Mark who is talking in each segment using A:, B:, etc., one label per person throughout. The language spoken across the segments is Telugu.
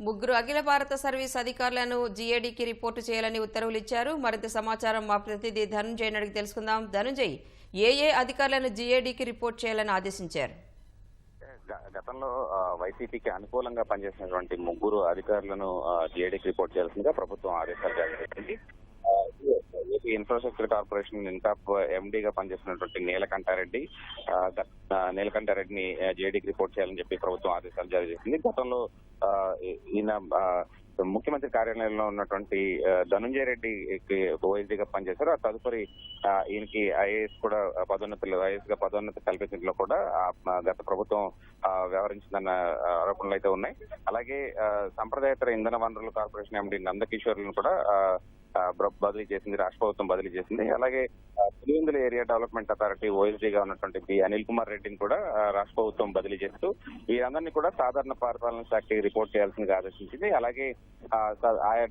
A: ముగ్గురు అఖిల భారత సర్వీస్ అధికారులను జీఏడీకి రిపోర్టు చేయాలని ఉత్తర్వులు ఇచ్చారు మరింత సమాచారం మా ప్రతినిధి ధనుంజయ్ అడిగి తెలుసుకుందాం. ధనుంజయ్ ఏ ఏ అధికారులను జీఏడీకి రిపోర్ట్ చేయాలని ఆదేశించారు?
B: గ- గతంలో వైసీపీకి అనుకూలంగా పనిచేసినటువంటి ముగ్గురు అధికారులను జీఏడీకి రిపోర్ట్ చేయాల్సిందిగా ప్రభుత్వం ఆదేశాలు జారీ చేసింది. ఏపీ ఇన్ఫ్రాస్ట్రక్చర్ కార్పొరేషన్ ఇన్కాప్ ఎండీగా పనిచేసినటువంటి నీలకంఠారెడ్డి నీలకంఠ రెడ్డిని జేడీకి రిపోర్ట్ చేయాలని చెప్పి ప్రభుత్వం ఆదేశాలు జారీ చేసింది. గతంలో ఆ, ఈయన ముఖ్యమంత్రి కార్యాలయంలో ఉన్నటువంటి ధనుంజయ రెడ్డి ఓఎస్డీగా పనిచేశారు. ఆ తదుపరి ఈయనకి ఐఏఎస్ కూడా పదోన్నతులు ఐఏఎస్గా పదోన్నతి కల్పించడంలో కూడా ఆ, గత ప్రభుత్వం ఆ, వ్యవహరించిందన్న ఆరోపణలు అయితే ఉన్నాయి. అలాగే ఆ, సంప్రదాయేతర ఇంధన వనరుల కార్పొరేషన్ ఎండి నందకిషోర్లను కూడా బదిలీ చేసింది రాష్ట్ర ప్రభుత్వం బదిలీ చేసింది. అలాగే పులివెందుల ఏరియా డెవలప్మెంట్ అథారిటీ ఓఎస్డీగా ఉన్నటువంటి బి అనిల్ కుమార్ రెడ్డిని కూడా రాష్ట్ర ప్రభుత్వం బదిలీ చేస్తూ వీరందరినీ కూడా సాధారణ పరిపాలన శాఖకి రిపోర్ట్ చేయాల్సిందిగా ఆదేశించింది. అలాగే ఆయా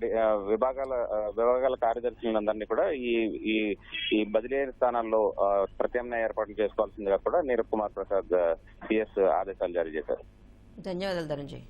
B: విభాగాల విభాగాల కార్యదర్శులందరినీ కూడా ఈ ఈ ఈ బదిలీ స్థానాల్లో ప్రత్యామ్నాయ ఏర్పాట్లు చేసుకోవాల్సిందిగా కూడా నీరబ్ కుమార్ ప్రసాద్ సిఎస్ ఆదేశాలు జారీ చేశారు.
A: ధన్యవాదాలు ధనంజయ్.